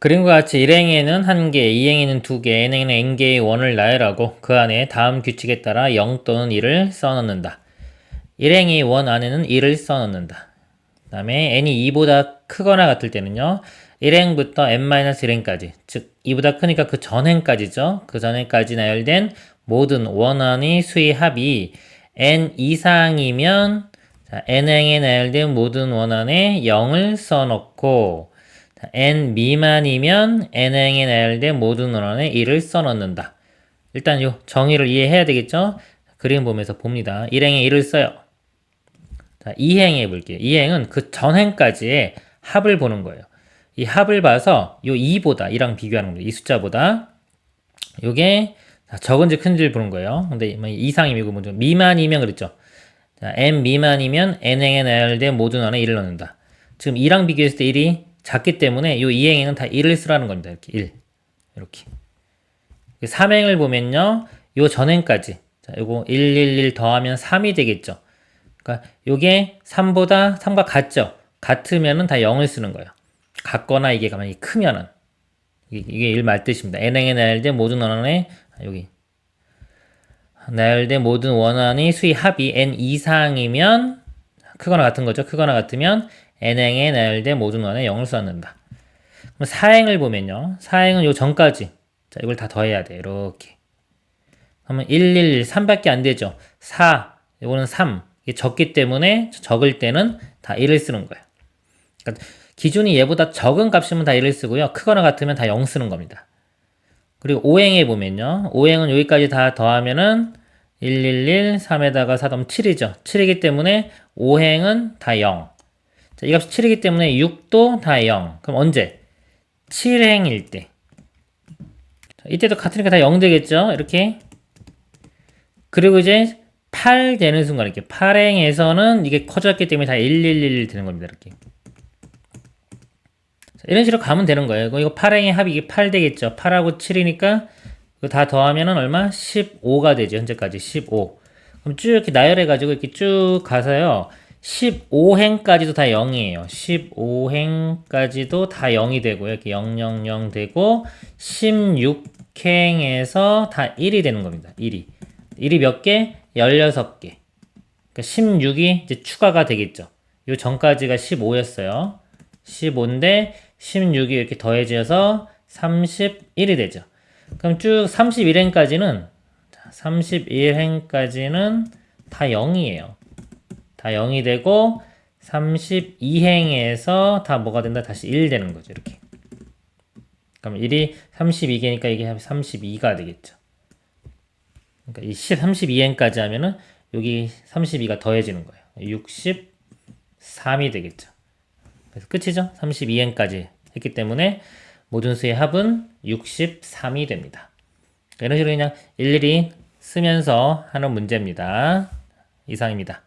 그림과 같이 1행에는 1개, 2행에는 2개, n행에는 n개의 원을 나열하고 그 안에 다음 규칙에 따라 0 또는 1을 써넣는다. 1행의 원 안에는 1을 써넣는다. 그 다음에 n이 2보다 크거나 같을 때는요. 1행부터 n-1행까지 즉 2보다 크니까 그 전행까지죠. 그 전행까지 나열된 모든 원안의 수의 합이 n 이상이면 자, n행에 나열된 모든 원안에 0을 써놓고 자, n 미만이면 n행에 나열된 모든 원안에 1을 써넣는다. 일단 요 정의를 이해해야 되겠죠? 그림 보면서 봅니다. 1행에 1을 써요. 자, 2행 해 볼게요. 2행은 그 전행까지의 합을 보는 거예요. 이 합을 봐서 요 2보다, 2랑 비교하는 거예요. 이 숫자보다. 요게 적은지 큰지를 보는 거예요. 근데 뭐 이상이고 뭐죠? 미만이면 그랬죠. 자, n 미만이면 n행에 나열된 모든 안에 1을 넣는다. 지금 2랑 비교했을 때 1이 작기 때문에 요 2행에는 다 1을 쓰라는 겁니다. 이렇게 1. 이렇게. 3행을 보면요. 요 전행까지. 자, 요거 1, 1, 1 더하면 3이 되겠죠. 그러니까 요게 3보다 3과 같죠. 같으면은 다 0을 쓰는 거예요. 같거나 이게 가만히 크면은 이게, 이게 1 말뜻입니다. n행에 나열된 모든 원안에 아, 여기 나열된 모든 원안의 수의 합이 n 이상이면 크거나 같은 거죠. 크거나 같으면 n행에 나열된 모든 원안에 0을 써넣는다. 그럼 4행을 보면요. 4행은 요 전까지 자, 이걸 다 더해야 돼. 이렇게. 그러면 1, 1, 1, 3밖에 안 되죠. 4, 이거는 3. 이게 적기 때문에 적을 때는 다 1을 쓰는 거예요. 그러니까 기준이 얘보다 적은 값이면 다 1을 쓰고요. 크거나 같으면 다 0 쓰는 겁니다. 그리고 5행에 보면요. 5행은 여기까지 다 더하면은 111, 3에다가 4 더하면 7이죠. 7이기 때문에 5행은 다 0. 자, 이 값이 7이기 때문에 6도 다 0. 그럼 언제? 7행일 때. 자, 이때도 같으니까 다 0 되겠죠? 이렇게. 그리고 이제 8 되는 순간 이렇게 8행에서는 이게 커졌기 때문에 다 111 되는 겁니다. 이렇게. 자, 이런 식으로 가면 되는 거예요. 이거 8행의 합이 이게 8 되겠죠. 8하고 7이니까 이거 다 더하면은 얼마? 15가 되죠. 현재까지 15. 그럼 쭉 이렇게 나열해가지고 이렇게 쭉 가서요. 15행까지도 다 0이에요. 15행까지도 다 0이 되고요. 이렇게 0, 0, 0 되고 16행에서 다 1이 되는 겁니다. 1이. 1이 몇 개? 16개. 그러니까 16이 이제 추가가 되겠죠. 요 전까지가 15였어요. 15인데 16이 이렇게 더해져서 31이 되죠. 그럼 쭉 31행까지는 31행까지는 다 0이에요. 다 0이 되고 32행에서 다 뭐가 된다? 다시 1 되는 거죠. 이렇게. 그럼 1이 32개니까 이게 32가 되겠죠. 그러니까 이 32행까지 하면은 여기 32가 더해지는 거예요. 63이 되겠죠. 그래서 끝이죠. 32행까지 했기 때문에 모든 수의 합은 63이 됩니다. 이런 식으로 그냥 일일이 쓰면서 하는 문제입니다. 이상입니다.